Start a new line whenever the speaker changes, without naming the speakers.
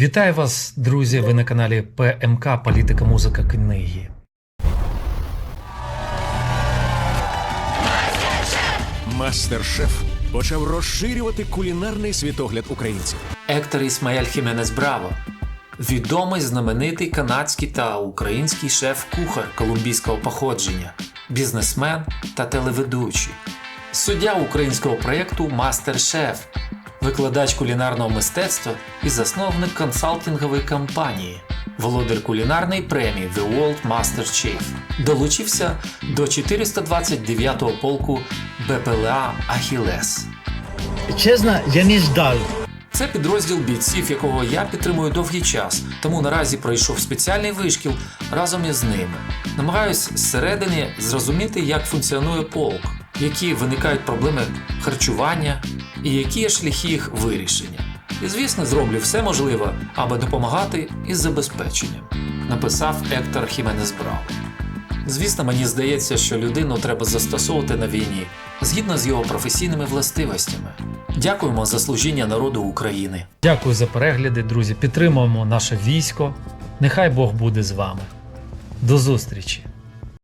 Вітаю вас, друзі! Ви на каналі ПМК Політика, музика, книги.
Мастер-шеф почав розширювати кулінарний світогляд українців.
Ектор Ісмаель Хіменес Браво, відомий знаменитий канадський та український шеф-кухар колумбійського походження, бізнесмен та телеведучий, суддя українського проєкту Мастер-Шеф, викладач кулінарного мистецтва і засновник консалтингової компанії, володар кулінарної премії The World Master Chef. Долучився до 429-го полку БПЛА Ахілес.
Чесно, я не ждав.
Це підрозділ бійців, якого я підтримую довгий час, тому наразі пройшов спеціальний вишкіл разом із ними. Намагаюсь зсередини зрозуміти, як функціонує полк, які виникають проблеми харчування і які є шляхи їх вирішення. І звісно, зроблю все можливе, аби допомагати із забезпеченням, написав Ектор Хіменес Браво. Звісно, мені здається, що людину треба застосовувати на війні згідно з його професійними властивостями. Дякуємо за служіння народу України.
Дякую за перегляди, друзі. Підтримуємо наше військо. Нехай Бог буде з вами. До зустрічі!